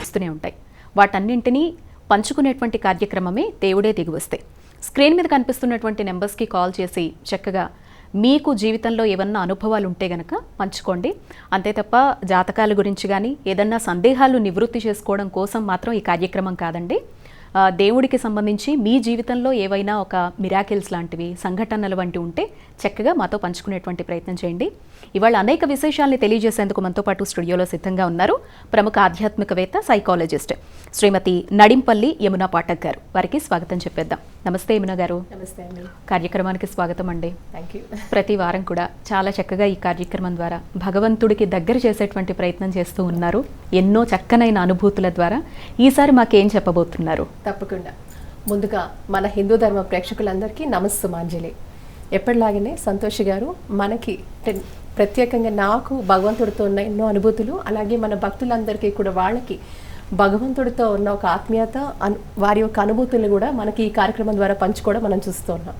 వస్తూనే ఉంటాయి. వాటన్నింటినీ పంచుకునేటువంటి కార్యక్రమమే దేవుడే దిగివస్తే. స్క్రీన్ మీద కనిపిస్తున్నటువంటి నెంబర్స్కి కాల్ చేసి చక్కగా మీకు జీవితంలో ఏమన్నా అనుభవాలు ఉంటే గనక పంచుకోండి. అంతే తప్ప జాతకాల గురించి కానీ ఏదన్నా సందేహాలు నివృత్తి చేసుకోవడం కోసం మాత్రం ఈ కార్యక్రమం కాదండి. దేవుడికి సంబంధించి మీ జీవితంలో ఏవైనా ఒక మిరాకిల్స్ లాంటివి సంఘటనలు వంటి ఉంటే చక్కగా మాతో పంచుకునేటువంటి ప్రయత్నం చేయండి. ఇవాళ అనేక విశేషాల్ని తెలియజేసేందుకు మనతో పాటు స్టూడియోలో సిద్ధంగా ఉన్నారు ప్రముఖ ఆధ్యాత్మికవేత్త సైకాలజిస్ట్ శ్రీమతి నడింపల్లి యమునా పాఠక్ గారు. వారికి స్వాగతం చెప్పేద్దాం. నమస్తే యమున గారు. నమస్తే అండి. కార్యక్రమానికి స్వాగతం అండి. థ్యాంక్ యూ ప్రతి వారం కూడా చాలా చక్కగా ఈ కార్యక్రమం ద్వారా భగవంతుడికి దగ్గర చేసేటువంటి ప్రయత్నం చేస్తూ ఉన్నారు. ఎన్నో చక్కనైన అనుభూతుల ద్వారా ఈసారి మాకేం చెప్పబోతున్నారు? తప్పకుండా. ముందుగా మన హిందూ ధర్మ ప్రేక్షకులందరికీ నమస్సుమాంజలి. ఎప్పటిలాగానే సంతోష్ గారు మనకి ప్రత్యేకంగా నాకు భగవంతుడితో ఉన్న ఎన్నో అనుభూతులు అలాగే మన భక్తులందరికీ కూడా వాళ్ళకి భగవంతుడితో ఉన్న ఒక ఆత్మీయత అను వారి యొక్క అనుభూతులను కూడా మనకి ఈ కార్యక్రమం ద్వారా పంచుకోవడం మనం చూస్తూ ఉన్నాం.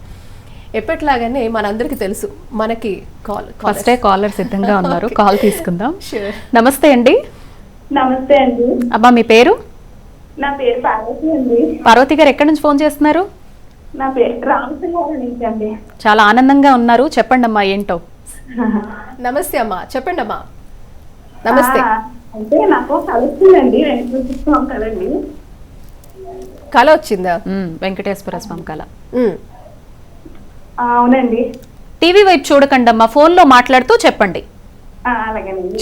ఎప్పటిలాగానే మనందరికీ తెలుసు మనకి కాల్ ఫస్టే కాలర్ సిద్ధంగా ఉన్నారు. కాల్ తీసుకుందాం. Sure. నమస్తే అండి. నమస్తే అండి. అబ్బా మీ పేరు? నా పేరు పార్వతి అండి. పార్వతి గారు ఎక్కడి నుంచి ఫోన్ చేస్తున్నారు? నా పేరు రామసింహారం నుంచి అండి. చాలా ఆనందంగా ఉన్నారు. చెప్పండి అమ్మా ఏంటో? నమస్తే అమ్మా చెప్పండి అమ్మా. నమస్తే. అంటే నాకు వెంకటేశ్వరం కళ వచ్చిందా? మ్, వెంకటేశ్వర స్వామి కళ. అవునండి. టీవీ వైపు చూడకండి అమ్మా ఫోన్లో మాట్లాడుతూ చెప్పండి.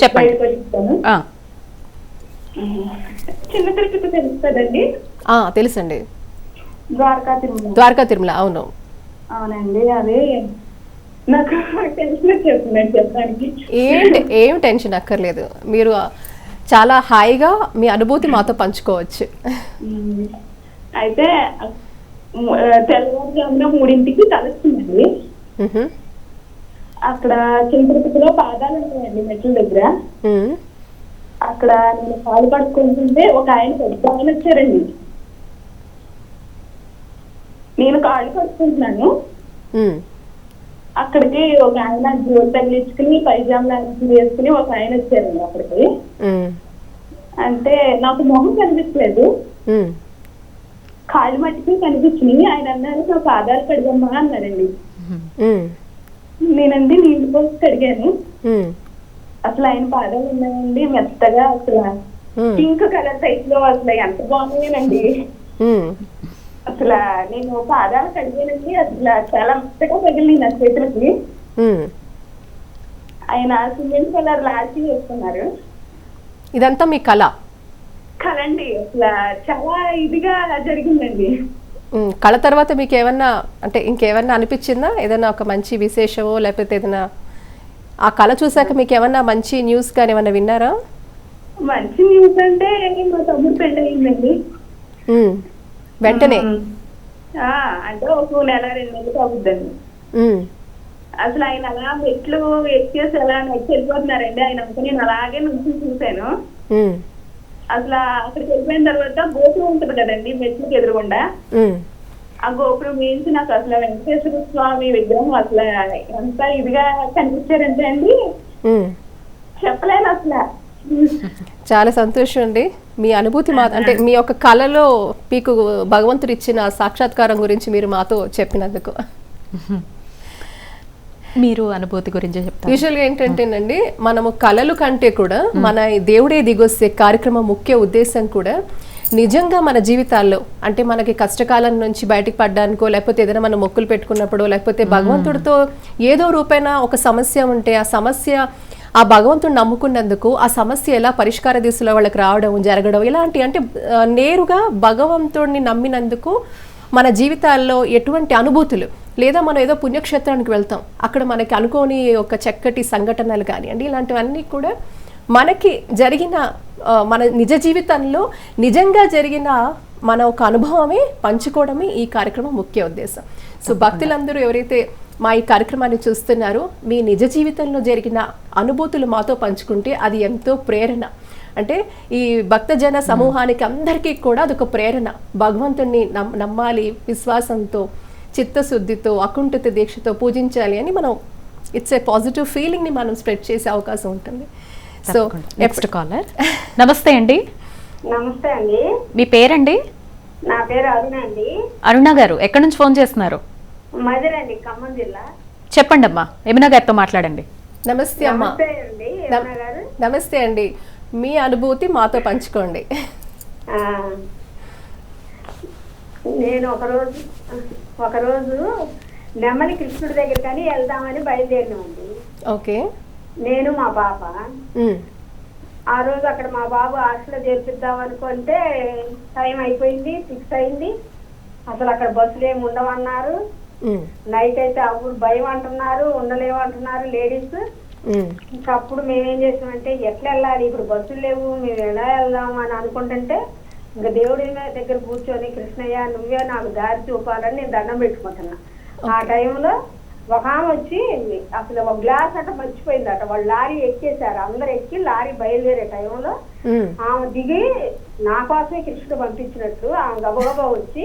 చెప్పండి. చిన్న తిరుపతి తెలుస్తుందండి? ఆ, తెలుసండి. ద్వారకా తిరుమల. ద్వారకా తిరుమల అవును. అవునండి అదే. నాకు టెన్షన్ వచ్చేస్తుందండి చెప్పడానికి. ఏంటి ఏం టెన్షన్ అక్కర్లేదు. మీరు చాలా హాయిగా మీ అనుభూతి మాతో పంచుకోవచ్చు. అయితే తెల్లవారుజామున మూడింటికి కలుస్తుందండి మ్హూ. అక్కడ చిన్న తిరుపతిలో పాదాలు ఉంటాయండి మెట్ల దగ్గర. అక్కడ నేను కాలు పడుకుంటుంటే ఒక ఆయన పెద్ద ఆయన వచ్చారండి. నేను కాళ్ళు పడుకుంటున్నాను. అక్కడికి ఒక ఆయన జోలు తగిలించుకుని పైజామా లాంటివి వేసుకుని ఒక ఆయన వచ్చారండి అక్కడికి. అంటే నాకు మొహం కనిపించలేదు. కాళ్ళు మట్టికి కనిపించినాయి ఆయన అన్నారు నా పాదాలు కడిగమ్మా అన్నారండి. నేనండి నీళ్ళు పోసి కడిగాను. అసలు ఆయన పాదాలు ఉన్నాయండి మెత్తగా అసలు. పింక్ కలర్ టైప్లో అసలు ఎంత బాగున్నాయండి. అసలు నేను పాదాలు కడిగానండి అసలు చాలా మెత్తగా తగిలి నా చేతులకి. ఆయన సిమెంట్ కలర్ వేసుకున్నారు. ఇదంతా మీ కళ? కదండి అసలు చాలా ఇదిగా జరిగిందండి. కళ తర్వాత మీకు ఏమన్నా అంటే ఇంకేమన్నా అనిపించిందా? ఏదైనా ఒక మంచి విశేషమో లేకపోతే ఏదైనా ఆ కళ చూసాక మీకు ఏమన్నా మంచి న్యూస్ కానీ ఏమన్నా విన్నారా? మంచి న్యూస్ అంటే మా తమ్ముడు పెళ్ళి అయిందండి. వెంటనే ఆ, అంటే ఒక నెల రెండు నెలలు అవుద్దండి. అసలు ఆయన అలా మెట్లు ఎక్కేసి అలా నడిచి వెళ్ళిపోతున్నారండి ఆయన అంతా నేను అలాగే నుంచి చూశాను. అసలు అక్కడికి వెళ్ళిపోయిన తర్వాత గోపురం ఉంటుంది కదండి మెట్లకి ఎదురుగుండా. ఆ గోపురం వేయించి నాకు అసలు వెంకటేశ్వర స్వామి విగ్రహం అసలు ఎంత ఇదిగా కనిపించారంటే అండి. చెప్పలేను అసలు చాలా సంతోషం అండి మీ అనుభూతి మా అంటే మీ యొక్క కళలో మీకు భగవంతుడు ఇచ్చిన సాక్షాత్కారం గురించి మీరు మాతో చెప్పినందుకు. మీరు అనుభూతి గురించి చెప్తారు. యూజువల్గా ఏంటంటేనండి మనము కళలు కంటే కూడా మన దేవుడే దిగొస్తే కార్యక్రమం ముఖ్య ఉద్దేశం కూడా నిజంగా మన జీవితాల్లో అంటే మనకి కష్టకాలం నుంచి బయటకు పడ్డానికో లేకపోతే ఏదైనా మనం మొక్కులు పెట్టుకున్నప్పుడు లేకపోతే భగవంతుడితో ఏదో రూపైన ఒక సమస్య ఉంటే ఆ సమస్య ఆ భగవంతుడిని నమ్ముకున్నందుకు ఆ సమస్య ఎలా పరిష్కార దిశలో వాళ్ళకి రావడం జరగడం ఇలాంటి అంటే నేరుగా భగవంతుడిని నమ్మినందుకు మన జీవితాల్లో ఎటువంటి అనుభూతులు లేదా మనం ఏదో పుణ్యక్షేత్రానికి వెళ్తాం అక్కడ మనకి అనుకోని ఒక చక్కటి సంఘటనలు కానివ్వండి ఇలాంటివన్నీ కూడా మనకి జరిగిన మన నిజ జీవితంలో నిజంగా జరిగిన మన ఒక అనుభవమే పంచుకోవడమే ఈ కార్యక్రమం ముఖ్య ఉద్దేశం. సో భక్తులందరూ ఎవరైతే మా ఈ కార్యక్రమాన్ని చూస్తున్నారో మీ నిజ జీవితంలో జరిగిన అనుభూతులు మాతో పంచుకుంటే అది ఎంతో ప్రేరణ. అంటే ఈ భక్తజన సమూహానికి అందరికీ కూడా అదొక ప్రేరణ. భగవంతుణ్ణి నమ్- నమ్మాలి విశ్వాసంతో చిత్తశుద్ధితో అకుంఠిత దీక్షతో పూజించాలి అని మనం ఇట్స్ ఏ పాజిటివ్ ఫీలింగ్ని మనం స్ప్రెడ్ చేసే అవకాశం ఉంటుంది. సో నెక్స్ట్ కాలర్ నమస్తే అండి. నమస్తే అండి. మీ పేరండి? నా పేరు అరుణ అండి. అరుణ గారు ఎక్కడి నుంచి ఫోన్ చేస్తున్నారు? మదిరండి ఖమ్మం జిల్లా. చెప్పండి అమ్మా యమున గారితో మాట్లాడండి. నమస్తే అమ్మా. నమస్తే అండి నమ్- యమున గారు. నమస్తే అండి. మీ అనుభూతి మాతో పంచుకోండి. నేను ఒకరోజు ఒకరోజు నెమ్మది కృష్ణుడి దగ్గర కానీ వెళ్దామని బయలుదేరినామండి. ఓకే. నేను మా పాప. ఆ రోజు అక్కడ మా బాబు హాస్టల్లో చేర్పిద్దాం అనుకుంటే టైం అయిపోయింది సిక్స్ అయింది. అసలు అక్కడ బస్సులు ఏమి ఉండవన్నారు. నైట్ అయితే ఆ ఊరు భయం అంటున్నారు ఉండలేము అంటున్నారు లేడీస్. ఇంకా అప్పుడు మేమేం చేసామంటే ఎట్లా వెళ్ళాలి? ఇప్పుడు బస్సులు లేవు మేము ఎలా వెళ్దాం అని అనుకుంటుంటే ఇంకా దేవుడి దగ్గర కూర్చొని కృష్ణయ్య నువ్వే నాకు దారి చూపాలని నేను దండం పెట్టుకుంటున్నా. ఆ టైంలో ఒక ఆమె వచ్చి అసలు ఒక గ్లాస్ అట మర్చిపోయిందట. వాళ్ళు లారీ ఎక్కేశారు. అందరు ఎక్కి లారీ బయలుదేరే టైంలో ఆమె దిగి నా కోసమే కృష్ణుడు పంపించినట్టు ఆమె గబగబా వచ్చి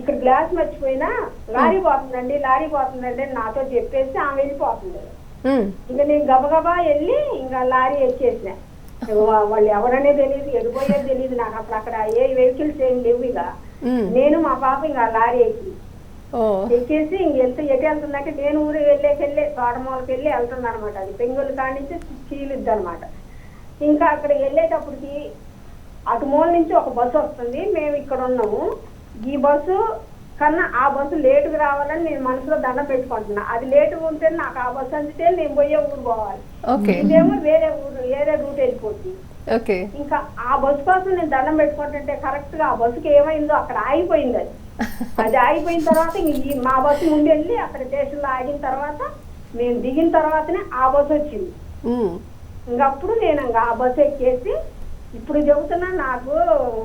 ఇక్కడ గ్లాస్ మర్చిపోయినా లారీ పోతుందండి లారీ పోతుందండి అని నాతో చెప్పేసి ఆమె వెళ్ళిపోతుంది. ఇంకా నేను గబగబా వెళ్ళి ఇంకా లారీ ఎక్కేసిన. వాళ్ళు ఎవరనే తెలియదు ఎడిపోయేది తెలియదు నాకు. అప్పుడు అక్కడ ఏ వెహికల్స్ ఏం లేవు ఇక. నేను మా పాప ఇంకా లారీ ఎక్కి ఎక్కేసి ఇంక వెళ్తే ఎటు వెళ్తుందంటే నేను ఊరు వెళ్ళేకి వెళ్ళి తోటమూలకి వెళ్ళి వెళ్తుంది అనమాట అది. పెంగులు కానించి చీలిద్ది అనమాట ఇంకా అక్కడ వెళ్ళేటప్పటికి అటు మూల నుంచి ఒక బస్సు వస్తుంది. మేము ఇక్కడ ఉన్నాము. ఈ బస్సు కన్నా ఆ బస్సు లేటుగా రావాలని నేను మనసులో దండం పెట్టుకుంటున్నా. అది లేటుగా ఉంటే నాకు ఆ బస్సు అందితే నేను పోయే ఊరు పోవాలి. ఇదేమో వేరే ఊరు వేరే రూట్ వెళ్ళిపోతుంది ఓకే. ఇంకా ఆ బస్సు కోసం నేను దండం పెట్టుకుంటుంటే కరెక్ట్గా ఆ బస్సుకి ఏమైందో అక్కడ ఆగిపోయింది అది. అది ఆగిపోయిన తర్వాత ఇంక ఈ మా బస్సు ముందు వెళ్ళి అక్కడ స్టేషన్లో ఆగిన తర్వాత మేము దిగిన తర్వాతనే ఆ బస్సు వచ్చింది. ఇంకప్పుడు నేను ఇంకా ఆ బస్సు ఎక్కేసి ఇప్పుడు చెబుతున్నా నాకు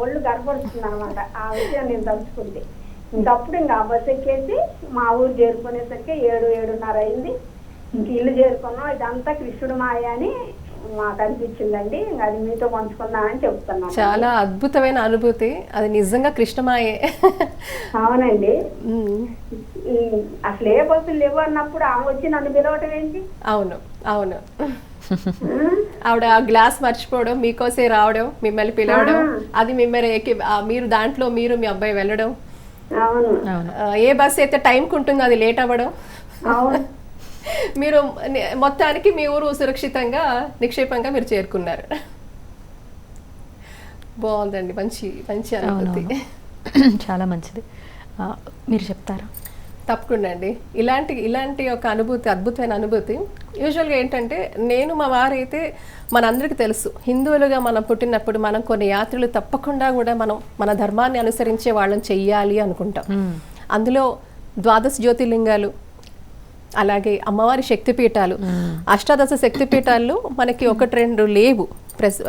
ఒళ్ళు గర్భపడుతుంది అనమాట ఆ విషయం నేను తలుచుకుంటే. ఇంకప్పుడు ఇంకా ఆ బస్సు ఎక్కేసి మా ఊరు చేరుకునేసరికి ఏడు ఏడున్నర అయింది. ఇంక ఇల్లు చేరుకున్నాం. ఇదంతా కృష్ణుడు మాయ అని మాకు అనిపించిందండి అది మీతో పంచుకుందామని చెప్తున్నాను. చాలా అద్భుతమైన అనుభూతి. అది నిజంగా కృష్ణమాయే. అవునండి. అసలు ఏ బస్సులు లేవు అన్నప్పుడు ఆమె వచ్చి నన్ను పిలవటం ఏంటి? అవును అవును? ఆవిడ ఆ గ్లాస్ మర్చిపోవడం మీకోసే రావడం మిమ్మల్ని పిలవడం అది మిమ్మల్ని మీరు దాంట్లో మీరు మీ అబ్బాయి వెళ్ళడం. అవును. ఏ బస్ అయితే టైంకి ఉంటుందో అది లేట్ అవ్వడం. అవును. మీరు మొత్తానికి మీ ఊరు సురక్షితంగా నిక్షేపంగా మీరు చేరుకున్నారు. బాగుందండి. మంచి మంచి అనుభూతి. చాలా మంచిది. మీరు చెప్తారా? తప్పకుండా అండి. ఇలాంటి ఇలాంటి ఒక అనుభూతి అద్భుతమైన అనుభూతి. యూజువల్గా ఏంటంటే నేను మా వారైతే మనందరికీ తెలుసు. హిందువులుగా మనం పుట్టినప్పుడు మనం కొన్ని యాత్రలు తప్పకుండా కూడా మనం మన ధర్మాన్ని అనుసరించే వాళ్ళని చెయ్యాలి అనుకుంటాం. అందులో ద్వాదశ జ్యోతిర్లింగాలు అలాగే అమ్మవారి శక్తిపీఠాలు. అష్టాదశ శక్తిపీఠాల్లో మనకి ఒకటి రెండు లేవు. ప్రెస్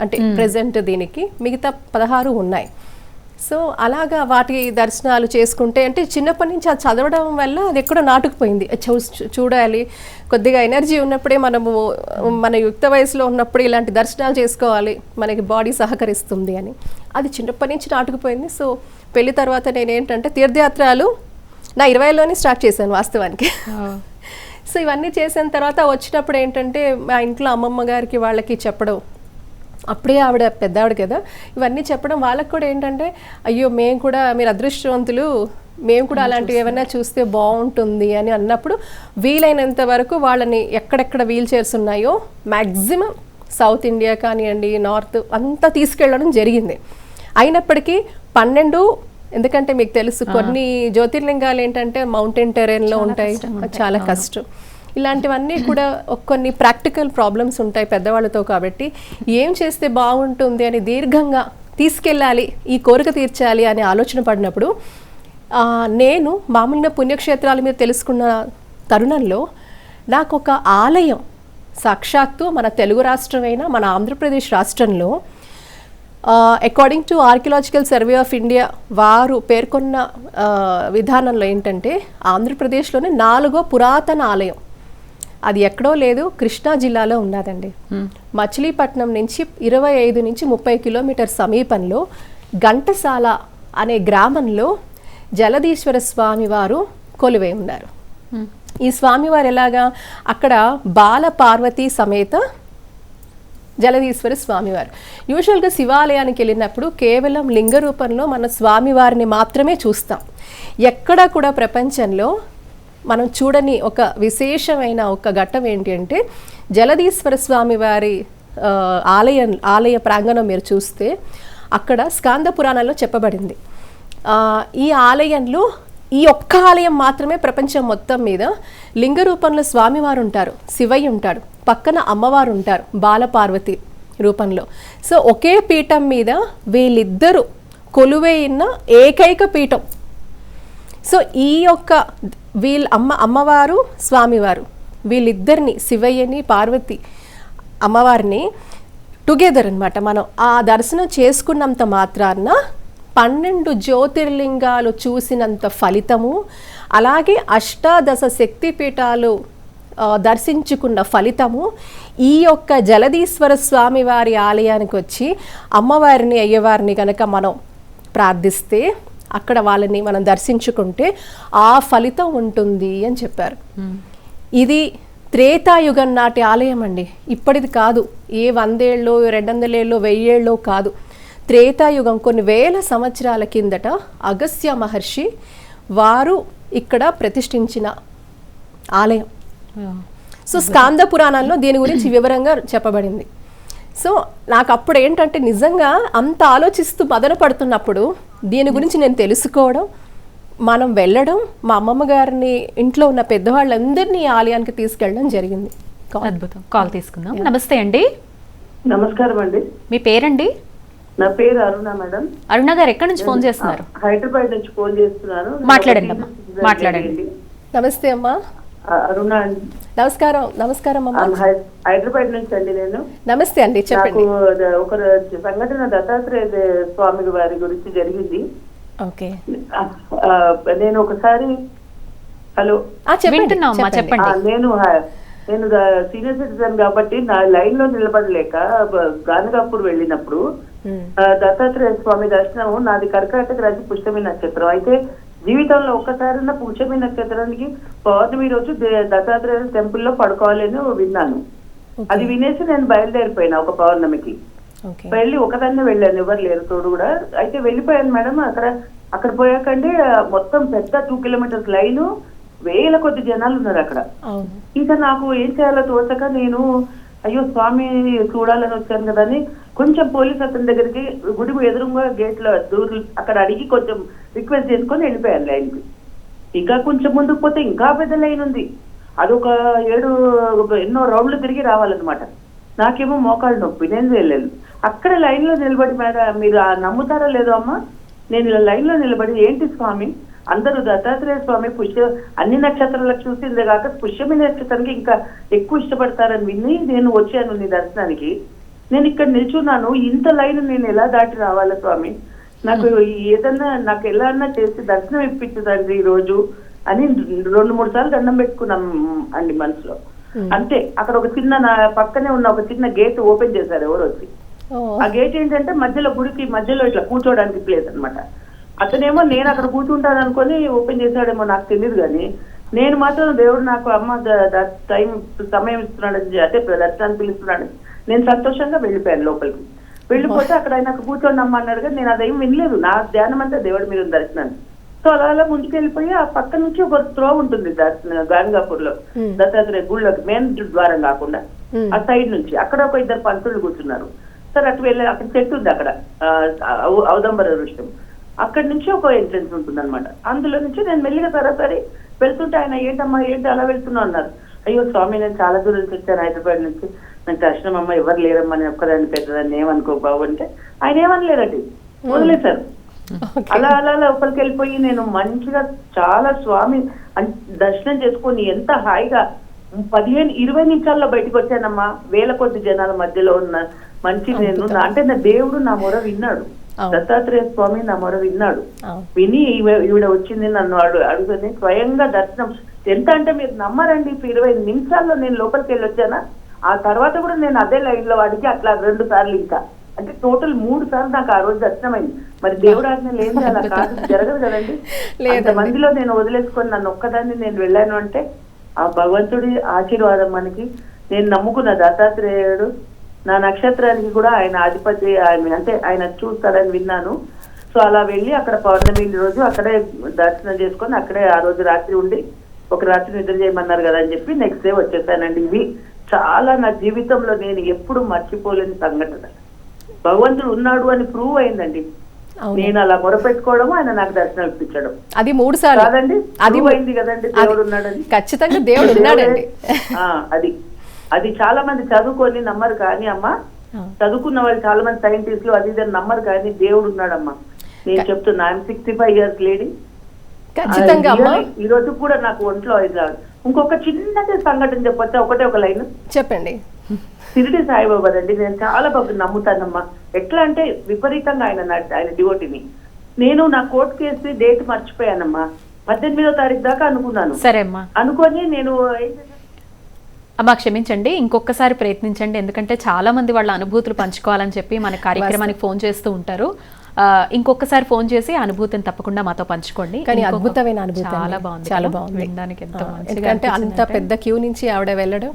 అంటే ప్రెసెంట్ దీనికి. మిగతా పదహారు ఉన్నాయి. సో అలాగా వాటి దర్శనాలు చేసుకుంటే అంటే చిన్నప్పటి నుంచి అది చదవడం వల్ల అది ఎక్కడో నాటుకుపోయింది. చూ చూడాలి. కొద్దిగా ఎనర్జీ ఉన్నప్పుడే మనము మన యుక్త వయసులో ఉన్నప్పుడు ఇలాంటి దర్శనాలు చేసుకోవాలి. మనకి బాడీ సహకరిస్తుంది అని. అది చిన్నప్పటి నుంచి నాటుకుపోయింది. సో పెళ్ళి తర్వాత నేను ఏంటంటే తీర్థయాత్రలు నా ఇరవైలోనే స్టార్ట్ చేశాను వాస్తవానికి. సో ఇవన్నీ చేసిన తర్వాత వచ్చినప్పుడు ఏంటంటే మా ఇంట్లో అమ్మమ్మ గారికి వాళ్ళకి చెప్పడం అప్పుడే ఆవిడ పెద్ద ఆవిడ కదా ఇవన్నీ చెప్పడం వాళ్ళకి కూడా ఏంటంటే అయ్యో మేము కూడా మీరు అదృష్టవంతులు మేము కూడా అలాంటివి ఏమైనా చూస్తే బాగుంటుంది అని అన్నప్పుడు వీలైనంత వరకు వాళ్ళని ఎక్కడెక్కడ వీల్ చైర్స్ ఉన్నాయో మ్యాక్సిమం సౌత్ ఇండియా కానివ్వండి నార్త్ అంతా తీసుకెళ్ళడం జరిగింది. అయినప్పటికీ పన్నెండు ఎందుకంటే మీకు తెలుసు కొన్ని జ్యోతిర్లింగాలు ఏంటంటే మౌంటైన్ టెరెన్లో ఉంటాయి. చాలా కష్టం. ఇలాంటివన్నీ కూడా కొన్ని ప్రాక్టికల్ ప్రాబ్లమ్స్ ఉంటాయి పెద్దవాళ్ళతో కాబట్టి. ఏం చేస్తే బాగుంటుంది అని దీర్ఘంగా తీసుకెళ్ళాలి ఈ కోరిక తీర్చాలి అనే ఆలోచన పడినప్పుడు నేను మామూలుగా పుణ్యక్షేత్రాల మీద తెలుసుకున్న తరుణంలో నాకు ఒక ఆలయం సాక్షాత్తు మన తెలుగు రాష్ట్రమైన మన ఆంధ్రప్రదేశ్ రాష్ట్రంలో according to Archaeological Survey of India వారు పేర్కొన్న విధానంలో ఏంటంటే ఆంధ్రప్రదేశ్లోనే నాలుగో పురాతన ఆలయం. అది ఎక్కడో లేదు కృష్ణా జిల్లాలో ఉన్నదండి. మచిలీపట్నం నుంచి ఇరవై ఐదు నుంచి ముప్పై కిలోమీటర్ సమీపంలో ఘంటసాల అనే గ్రామంలో జలదీశ్వర స్వామి వారు కొలువై ఉన్నారు. ఈ స్వామివారు ఎలాగా? అక్కడ బాల పార్వతీ సమేత జలదీశ్వర స్వామివారు. యూజువల్గా శివాలయానికి వెళ్ళినప్పుడు కేవలం లింగ రూపంలో మన స్వామివారిని మాత్రమే చూస్తాం. ఎక్కడా కూడా ప్రపంచంలో మనం చూడని ఒక విశేషమైన ఒక ఘట్టం ఏంటంటే జలధీశ్వర జలదీశ్వర స్వామివారి ఆలయ ఆలయం ఆలయ ప్రాంగణం మీరు చూస్తే అక్కడ స్కాంద పురాణంలో చెప్పబడింది. ఈ ఆలయంలో ఈ ఒక్క ఆలయం మాత్రమే ప్రపంచం మొత్తం మీద లింగ రూపంలో స్వామివారు ఉంటారు శివయ్య ఉంటాడు పక్కన అమ్మవారు ఉంటారు బాలపార్వతి రూపంలో. సో ఒకే పీఠం మీద వీళ్ళిద్దరూ కొలువైన ఏకైక పీఠం. సో ఈ యొక్క వీళ్ళ అమ్మ అమ్మవారు స్వామివారు వీళ్ళిద్దరిని శివయ్యని పార్వతి అమ్మవారిని టుగెదర్ అన్నమాట మనం ఆ దర్శనం చేసుకున్నంత మాత్రాన పన్నెండు జ్యోతిర్లింగాలు చూసినంత ఫలితము అలాగే అష్టాదశ శక్తిపీఠాలు దర్శించుకున్న ఫలితము ఈ యొక్క జలదీశ్వర స్వామి వారి ఆలయానికి వచ్చి అమ్మవారిని అయ్యవారిని కనుక మనం ప్రార్థిస్తే అక్కడ వాళ్ళని మనం దర్శించుకుంటే ఆ ఫలితం ఉంటుంది అని చెప్పారు. ఇది త్రేతాయుగం నాటి ఆలయం అండి ఇప్పటిది కాదు. ఏ వందేళ్ళు రెండు వందలేళ్ళు వెయ్యేళ్ళు కాదు. త్రేతాయుగం కొన్ని వేల సంవత్సరాల కిందట అగస్త్య మహర్షి వారు ఇక్కడ ప్రతిష్ఠించిన ఆలయం. సో స్కాంద పురాణంలో దీని గురించి వివరంగా చెప్పబడింది. సో నాకు అప్పుడు ఏంటంటే నిజంగా అంత ఆలోచిస్తూ మదన పడుతున్నప్పుడు దీని గురించి నేను తెలుసుకోవడం మనం వెళ్ళడం మా అమ్మమ్మ గారిని ఇంట్లో ఉన్న పెద్దవాళ్ళందరినీ ఈ ఆలయానికి తీసుకెళ్ళడం జరిగింది. అద్భుతం. కాల్ తీసుకుందాం. నమస్తే అండి. నమస్కారం అండి. మీ పేరండి? నా పేరు అరుణ మేడం. అరుణ గారు ఎక్కడి నుంచి ఫోన్ చేస్తున్నారు? హైదరాబాద్ నుంచి ఫోన్ చేస్తున్నాను. మాట్లాడండి అమ్మా. మాట్లాడండి. నమస్తే అమ్మా. అరుణ అండి. నమస్కారం నమస్కారం హైదరాబాద్ నుంచి అండి నేను. నమస్తే అండి నాకు చెప్పండి ఒక సంఘటన దత్తాత్రేయ స్వామి వారి గురించి జరిగింది. ఓకే. నేను ఒకసారి హలో. చెప్పండి నేను హ- నేను సీనియర్ సిటిజన్ కాబట్టి నా లైన్లో నిలబడలేక గానగాపూర్ వెళ్ళినప్పుడు దత్తాత్రేయ స్వామి దర్శనం నాది కర్కాటక రాశి పుష్యమి నక్షత్రం. అయితే జీవితంలో ఒక్కసారైనా పుష్యమి నక్షత్రానికి పౌర్ణమి రోజు దత్తాత్రేయ టెంపుల్లో పడుకోవాలని విన్నాను. అది వినేసి నేను బయలుదేరిపోయినా ఒక పౌర్ణమికి. వెళ్ళి ఒకదాన్నే వెళ్ళాను ఎవరు లేరు తోడు కూడా. అయితే వెళ్ళిపోయాను మేడం అక్కడ అక్కడ పోయాకండి ఆ, మొత్తం పెద్ద టూ కిలోమీటర్స్ లైన్ వేల కొద్ది జనాలు ఉన్నారు అక్కడ. ఇంకా నాకు ఏం చేయాలో తోచక నేను అయ్యో స్వామి చూడాలని వచ్చాను కదా అని కొంచెం పోలీస్ అతని దగ్గరికి గుడి ఎదురుగా గేట్లో దూరు అక్కడ అడిగి కొంచెం రిక్వెస్ట్ చేసుకొని వెళ్ళిపోయాను లైన్కి ఇంకా కొంచెం ముందుకు పోతే ఇంకా పెద్ద లైన్ ఉంది. అదొక ఏడు ఎన్నో రౌండ్లు తిరిగి రావాలన్నమాట. నాకేమో మోకాళ్ళు నొప్పి నేను వెళ్ళాను అక్కడ లైన్లో నిలబడి మేడం మీరు నమ్ముతారా లేదో అమ్మా? నేను ఇలా లైన్లో నిలబడి ఏంటి స్వామి? అందరూ దత్తాత్రేయ స్వామి పుష్య అన్ని నక్షత్రాలకు చూసిందే కాక పుష్యమి నక్షత్రానికి ఇంకా ఎక్కువ ఇష్టపడతారని విని నేను వచ్చాను నీ దర్శనానికి. నేను ఇక్కడ నిల్చున్నాను. ఇంత లైన్ నేను ఎలా దాటి రావాలా స్వామి? నాకు ఏదన్నా నాకు ఎలా అన్నా చేసి దర్శనం ఇప్పించదండి ఈ రోజు అని రెండు మూడు సార్లు దండం పెట్టుకున్నాం అండి మనసులో. అంతే. అక్కడ ఒక చిన్న నా పక్కనే ఉన్న ఒక చిన్న గేట్ ఓపెన్ చేశారు ఎవరు వచ్చి. ఆ గేట్ ఏంటంటే మధ్యలో గుడికి మధ్యలో ఇట్లా కూర్చోడానికి ప్లేస్ అన్నమాట. అతనేమో నేను అక్కడ కూర్చుంటాను అనుకొని ఓపెన్ చేశాడేమో నాకు తెలియదు కానీ నేను మాత్రం దేవుడు నాకు అమ్మ టైం సమయం ఇస్తున్నాడని అంటే దర్శనాన్ని పిలుస్తున్నాడు. నేను సంతోషంగా వెళ్ళిపోయాను లోపలికి. వెళ్ళిపోతే అక్కడ ఆయన కూర్చోండి అమ్మ అన్నాడు కానీ నేను అదేం వినలేదు. నా ధ్యానం అంతా దేవుడి మీద దర్శనాన్ని సో అలా అలా ముందుకు వెళ్ళిపోయి ఆ పక్క నుంచి ఒక త్రో ఉంటుంది దర్శన గాంగాపూర్లో. దత్తాత్రేయ గుళ్ళోకి మెయిన్ ద్వారం కాకుండా. ఆ సైడ్ నుంచి. అక్కడ ఒక ఇద్దరు పంతులు కూర్చున్నారు. సరే అటు వెళ్ళి అక్కడ చెట్టు ఉంది అక్కడ. ఔదంబర వృక్షం. అక్కడ నుంచి ఒక ఎంట్రన్స్ ఉంటుంది అనమాట అందులో నుంచి నేను మెల్లిగా సరాసరి వెళ్తుంటే ఆయన ఏంటమ్మా ఏంటి అలా వెళ్తున్నా అన్నారు. అయ్యో స్వామి నేను చాలా దూరం నుంచి వచ్చాను హైదరాబాద్ నుంచి. నాకు దర్శనం అమ్మ ఎవరు లేరమ్మా నేను ఒక్కదాన్ని పెద్దదాన్ని ఏమనుకో బాబు అంటే ఆయన ఏమనలేదండి వదిలేశారు. అలా అలా లోపలికి వెళ్ళిపోయి నేను మంచిగా చాలా స్వామి దర్శనం చేసుకొని ఎంత హాయిగా పదిహేను ఇరవై నిమిషాల్లో బయటకు వచ్చానమ్మా. వేల కొద్ది జనాల మధ్యలో ఉన్న మంచి నేను అంటే నా దేవుడు నా మొర విన్నాడు. దత్తాత్రేయ స్వామి నా మొర విన్నాడు. విని ఈవిడ వచ్చింది నన్ను అడు అడుగుని స్వయంగా దర్శనం. ఎంత అంటే మీరు నమ్మరండి ఇప్పుడు ఇరవై నిమిషాల్లో నేను లోపలికి వెళ్ళి వచ్చానా? ఆ తర్వాత కూడా నేను అదే లైన్లో అడిగి అట్లా రెండు సార్లు ఇంకా. అంటే టోటల్ మూడు సార్లు నాకు ఆ రోజు దర్శనమైంది. మరి దేవుడు ఆజ్ఞ లేదు అలా కాదు. జరగదు కదండి. మందిలో నేను వదిలేసుకొని నన్ను ఒక్కదాన్ని నేను వెళ్ళాను అంటే ఆ భగవంతుడి ఆశీర్వాదం మనకి. నేను నమ్ముకున్న దత్తాత్రేయుడు నా నక్షత్రానికి కూడా ఆయన అధిపతి ఆయన అంటే ఆయన చూస్తాడని విన్నాను. సో అలా వెళ్ళి అక్కడ పౌర్ణమి రోజు అక్కడే దర్శనం చేసుకొని అక్కడే ఆ రోజు రాత్రి ఉండి ఒక రాత్రి నిద్ర చేయమన్నారు కదా అని చెప్పి నెక్స్ట్ డే వచ్చేసానండి. ఇవి చాలా నా జీవితంలో నేను ఎప్పుడు మర్చిపోలేని సంఘటన. భగవంతుడు ఉన్నాడు అని ప్రూవ్ అయిందండి. నేను అలా మొరపెట్టుకోవడం ఆయన నాకు దర్శనం ఇప్పించడం. అది మూడు సార్లు. కాదండి అది అయింది కదండి దేవుడు ఉన్నాడని. ఖచ్చితంగా దేవుడు ఉన్నాడండి. ఆ, అది. అది చాలా మంది చదువుకొని నమ్మరు కానీ అమ్మా. చదువుకున్న వాళ్ళు చాలా మంది సైంటిస్టులు అది ఇది అని నమ్మరు కానీ దేవుడు ఉన్నాడమ్మా. నేను చెప్తున్నా I'm sixty five years lady ఖచ్చితంగా ఈ రోజు కూడా నాకు ఒంట్లో ఇది ఇంకొక చిన్నది సంఘటన చెప్పొచ్చా? ఒకటే ఒక లైన్ చెప్పండి. షిరిడి సాయిబాబా అండి నేను చాలా బాగా నమ్ముతానమ్మా. ఎట్లా అంటే విపరీతంగా ఆయన ఆయన డివోటిని నేను నా కోర్టు కేసు డేట్ మర్చిపోయానమ్మా. పద్దెనిమిదో తారీఖు దాకా అనుకున్నాను. సరే అమ్మా. అనుకొని నేను? అమ్మా క్షమించండి ఇంకొకసారి ప్రయత్నించండి ఎందుకంటే చాలా మంది వాళ్ళ అనుభూతులు పంచుకోవాలని చెప్పి మన కార్యక్రమానికి ఫోన్ చేస్తూ ఉంటారు. ఇంకొకసారి ఫోన్ చేసి అనుభూతిని తప్పకుండా మాతో పంచుకోండి. కానీ అద్భుతమైన అనుభూతి చాలా. బాగుంది. చాలా? బాగుంది. వినడానికి ఎంతో ఎందుకంటే అంత. పెద్ద క్యూ నుంచి ఆవిడ వెళ్ళడం.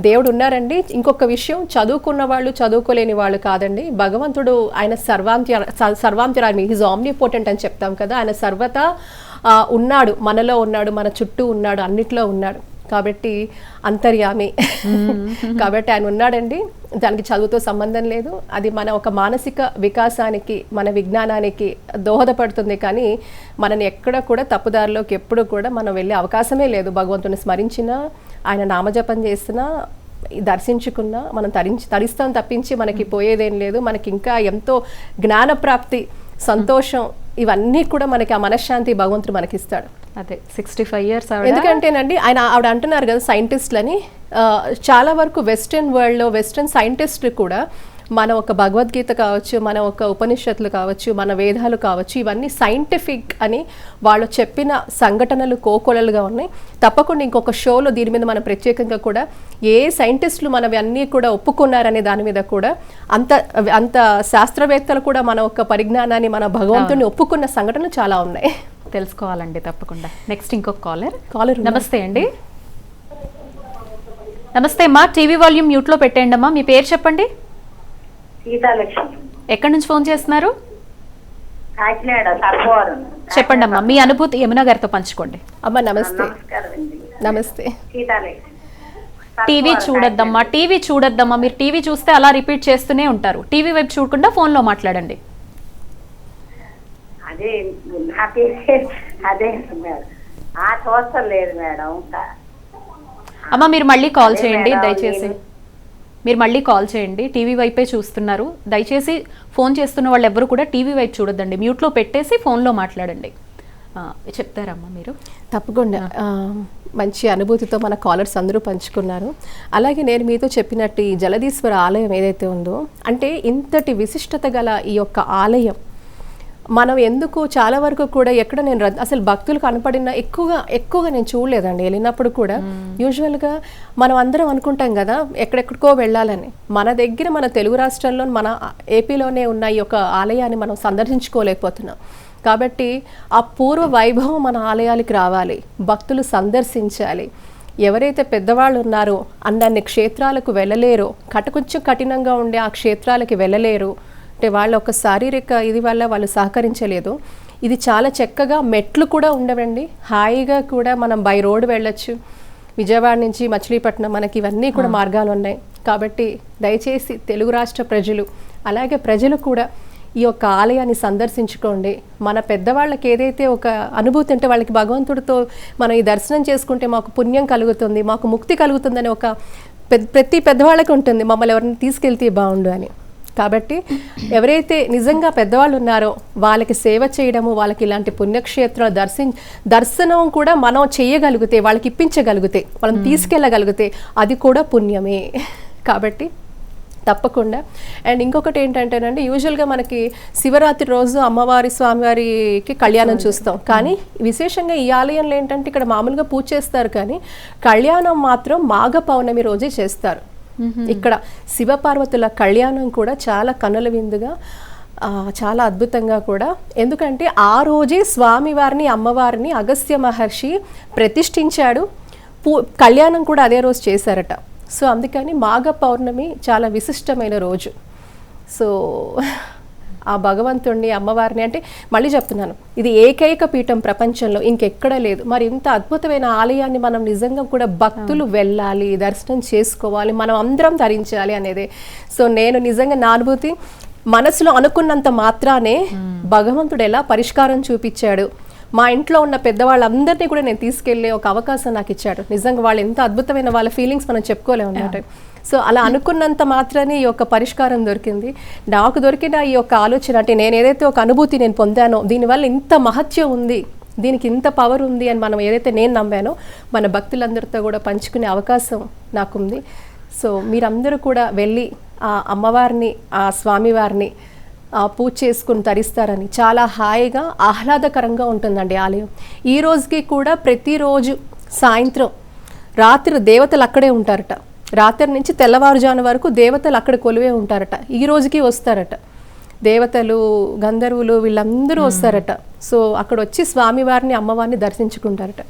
దేవుడు ఉన్నారండి. ఇంకొక విషయం చదువుకున్న వాళ్ళు చదువుకోలేని వాళ్ళు కాదండి. భగవంతుడు ఆయన సర్వాంత్య సర్వాంత్యరామి హిజ్ ఆమ్నిపోటెంట్ అని చెప్తాం కదా. ఆయన సర్వత ఉన్నాడు. మనలో ఉన్నాడు మన చుట్టూ ఉన్నాడు అన్నిట్లో ఉన్నాడు. కాబట్టి అంతర్యామి. కాబట్టి ఆయన ఉన్నాడండి. దానికి చదువుతో సంబంధం లేదు. అది మన ఒక మానసిక వికాసానికి మన విజ్ఞానానికి దోహదపడుతుంది కానీ మనని ఎక్కడ కూడా తప్పుదారిలోకి ఎప్పుడు కూడా మనం వెళ్ళే అవకాశమే లేదు. భగవంతుని స్మరించినా ఆయన నామజపం చేసినా దర్శించుకున్నా మనం తరించి తరిస్తాం తప్పించి మనకి పోయేదేం లేదు. మనకి ఇంకా ఎంతో జ్ఞానప్రాప్తి సంతోషం ఇవన్నీ కూడా మనకి ఆ మనశ్శాంతి భగవంతుడు మనకిస్తాడు. అదే సిక్స్టీ ఫైవ్ ఇయర్స్ ఎందుకంటేనండి ఆయన ఆవిడ అంటున్నారు కదా సైంటిస్టులని చాలా వరకు వెస్ట్రన్ వరల్డ్లో వెస్ట్రన్ సైంటిస్టులు కూడా మన ఒక భగవద్గీత కావచ్చు మన ఒక ఉపనిషత్తులు కావచ్చు మన వేదాలు కావచ్చు ఇవన్నీ సైంటిఫిక్ అని వాళ్ళు చెప్పిన సంఘటనలు కోకొలలుగా ఉన్నాయి. తప్పకుండా ఇంకొక షోలో దీని మీద మనం ప్రత్యేకంగా కూడా ఏ సైంటిస్టులు మనవి అన్నీ కూడా ఒప్పుకున్నారనే దాని మీద కూడా అంత అంత శాస్త్రవేత్తలు కూడా మన ఒక పరిజ్ఞానాన్ని మన భగవంతుని ఒప్పుకున్న సంఘటనలు చాలా ఉన్నాయి. తెలుసుకోవాలండి తప్పకుండా. నెక్స్ట్ ఇంకొక కాలర్ కాలర్ నమస్తే అండి. నమస్తే అమ్మా టీవీ వాల్యూమ్ మ్యూట్లో పెట్టేయండి అమ్మా మీ పేరు చెప్పండి? సీతాలక్ష్మి. ఎక్కడి నుంచి ఫోన్ చేస్తున్నారు? కాకినాడ సర్వవరం చెప్పండి అమ్మా మీ అనుభూతి యమున గారితో పంచుకోండి. అమ్మ నమస్తే. నమస్తే. సీతాలక్ష్మి. టీవీ చూడొద్దమ్మా టీవీ చూడొద్దమ్మా మీరు టీవీ చూస్తే అలా రిపీట్ చేస్తూనే ఉంటారు. టీవీ వైపు చూడకుండా ఫోన్లో మాట్లాడండి. అదే అదే మేడం. ఆ లేదు మేడం. అమ్మ మీరు మళ్ళీ కాల్ చేయండి దయచేసి. మీరు మళ్ళీ కాల్ చేయండి. టీవీ వైపే చూస్తున్నారు. దయచేసి ఫోన్ చేస్తున్న వాళ్ళు ఎవరు కూడా టీవీ వైపు చూడొద్దండి. మ్యూట్లో పెట్టేసి ఫోన్లో మాట్లాడండి. చెప్తారమ్మా మీరు? తప్పకుండా. మంచి అనుభూతితో మన కాలర్స్ అందరూ పంచుకున్నారు. అలాగే నేను మీతో చెప్పినట్టు ఈ జలదీశ్వర ఆలయం ఏదైతే ఉందో అంటే ఇంతటి విశిష్టత గల ఈ యొక్క ఆలయం మనం ఎందుకు చాలా వరకు కూడా ఎక్కడ నేను అసలు భక్తులు కనపడిన ఎక్కువగా ఎక్కువగా నేను చూడలేదండి వెళ్ళినప్పుడు కూడా. యూజువల్గా మనం అందరం అనుకుంటాం కదా ఎక్కడెక్కడికో వెళ్ళాలని. మన దగ్గర మన తెలుగు రాష్ట్రాల్లో మన ఏపీలోనే ఉన్న ఈ యొక్క ఆలయాన్ని మనం సందర్శించుకోలేకపోతున్నాం. కాబట్టి ఆ పూర్వ వైభవం మన ఆలయాలకి రావాలి. భక్తులు సందర్శించాలి. ఎవరైతే పెద్దవాళ్ళు ఉన్నారో అన్నన్ని క్షేత్రాలకు వెళ్ళలేరో. కట కొంచెం కఠినంగా ఉండే ఆ క్షేత్రాలకి వెళ్ళలేరు. అంటే వాళ్ళ ఒక శారీరక ఇది వల్ల వాళ్ళు సహకరించలేదు. ఇది చాలా చక్కగా మెట్లు కూడా ఉండవండి. హాయిగా కూడా మనం బై రోడ్ వెళ్ళొచ్చు. విజయవాడ నుంచి మచిలీపట్నం మనకి ఇవన్నీ కూడా మార్గాలు ఉన్నాయి. కాబట్టి దయచేసి తెలుగు రాష్ట్ర ప్రజలు అలాగే ప్రజలు కూడా ఈ యొక్క ఆలయాన్ని సందర్శించుకోండి. మన పెద్దవాళ్ళకి ఏదైతే ఒక అనుభూతి అంటే వాళ్ళకి భగవంతుడితో మనం ఈ దర్శనం చేసుకుంటే మాకు పుణ్యం కలుగుతుంది మాకు ముక్తి కలుగుతుందని ఒక పెద్ద ప్రతి పెద్దవాళ్ళకి ఉంటుంది. మమ్మల్ని ఎవరిని తీసుకెళ్తే బాగుండు అని. కాబట్టి ఎవరైతే నిజంగా పెద్దవాళ్ళు ఉన్నారో వాళ్ళకి సేవ చేయడము వాళ్ళకి ఇలాంటి పుణ్యక్షేత్రాలు దర్శిం దర్శనం కూడా మనం చేయగలిగితే వాళ్ళకి ఇప్పించగలిగితే వాళ్ళని తీసుకెళ్ళగలిగితే అది కూడా పుణ్యమే. కాబట్టి తప్పకుండా. అండ్ ఇంకొకటి ఏంటంటేనండి యూజువల్గా మనకి శివరాత్రి రోజు అమ్మవారి స్వామివారికి కళ్యాణం చూస్తాం. కానీ విశేషంగా ఈ ఆలయంలో ఏంటంటే ఇక్కడ మామూలుగా పూజ చేస్తారు కానీ కళ్యాణం మాత్రం మాఘ పౌర్ణమి రోజే చేస్తారు. Mm-hmm. ఇక్కడ శివపార్వతుల కళ్యాణం కూడా చాలా కనుల విందుగా చాలా అద్భుతంగా కూడా. ఎందుకంటే ఆ రోజే స్వామివారిని అమ్మవారిని అగస్త్య మహర్షి ప్రతిష్ఠించాడు. పూ కళ్యాణం కూడా అదే రోజు చేశారట. సో అందుకని మాఘ పౌర్ణమి చాలా విశిష్టమైన రోజు. సో ఆ భగవంతుణ్ణి అమ్మవారిని అంటే మళ్ళీ చెప్తున్నాను. ఇది ఏకైక పీఠం ప్రపంచంలో ఇంకెక్కడ లేదు. మరి ఇంత అద్భుతమైన ఆలయాన్ని మనం నిజంగా కూడా భక్తులు వెళ్ళాలి దర్శనం చేసుకోవాలి మనం అందరం ధరించాలి అనేది. సో నేను నిజంగా నా అనుభూతి మనసులో అనుకున్నంత మాత్రానే భగవంతుడు ఎలా పరిష్కారం చూపించాడు. మా ఇంట్లో ఉన్న పెద్దవాళ్ళందరినీ కూడా నేను తీసుకెళ్ళే ఒక అవకాశం నాకు ఇచ్చాడు. నిజంగా వాళ్ళు ఎంత అద్భుతమైన వాళ్ళ ఫీలింగ్స్ మనం చెప్పుకోలేము అన్నమాట సో అలా అనుకున్నంత మాత్రానే ఈ యొక్క పరిష్కారం దొరికింది. నాకు దొరికిన ఈ యొక్క ఆలోచన అంటే నేను ఏదైతే ఒక అనుభూతి నేను పొందానో దీనివల్ల ఇంత మహత్యం ఉంది దీనికి ఇంత పవర్ ఉంది అని మనం ఏదైతే నేను నమ్మానో మన భక్తులందరితో కూడా పంచుకునే అవకాశం నాకుంది. సో మీరందరూ కూడా వెళ్ళి ఆ అమ్మవారిని ఆ స్వామివారిని పూజ చేసుకుని తరిస్తారని చాలా హాయిగా ఆహ్లాదకరంగా ఉంటుందండి ఆలయం. ఈ రోజుకి కూడా ప్రతిరోజు సాయంత్రం రాత్రి దేవతలు అక్కడే ఉంటారట. రాత్రి నుంచి తెల్లవారుజాను వరకు దేవతలు అక్కడ కొలువే ఉంటారట. ఈ రోజుకి వస్తారట. దేవతలు గంధర్వులు వీళ్ళందరూ వస్తారట. సో అక్కడ వచ్చి స్వామివారిని అమ్మవారిని దర్శించుకుంటారట.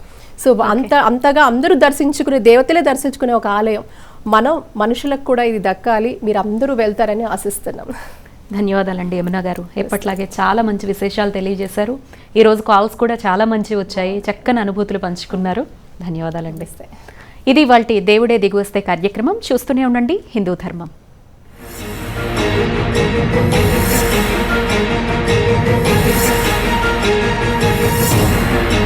సో అంత అంతగా అందరూ దర్శించుకునే దేవతలే దర్శించుకునే ఒక ఆలయం. మనం మనుషులకు కూడా ఇది దక్కాలి. మీరు అందరూ వెళ్తారని ఆశిస్తున్నాం. ధన్యవాదాలండి యమున గారు. ఎప్పట్లాగే చాలా మంచి విశేషాలు తెలియజేశారు. ఈరోజు కాల్స్ కూడా చాలా మంచి వచ్చాయి. చక్కని అనుభూతులు పంచుకున్నారు. ధన్యవాదాలండి. ఇది వాళ్ళ దేవుడే దిగువస్తే కార్యక్రమం. చూస్తూనే ఉండండి హిందూ ధర్మం. Thank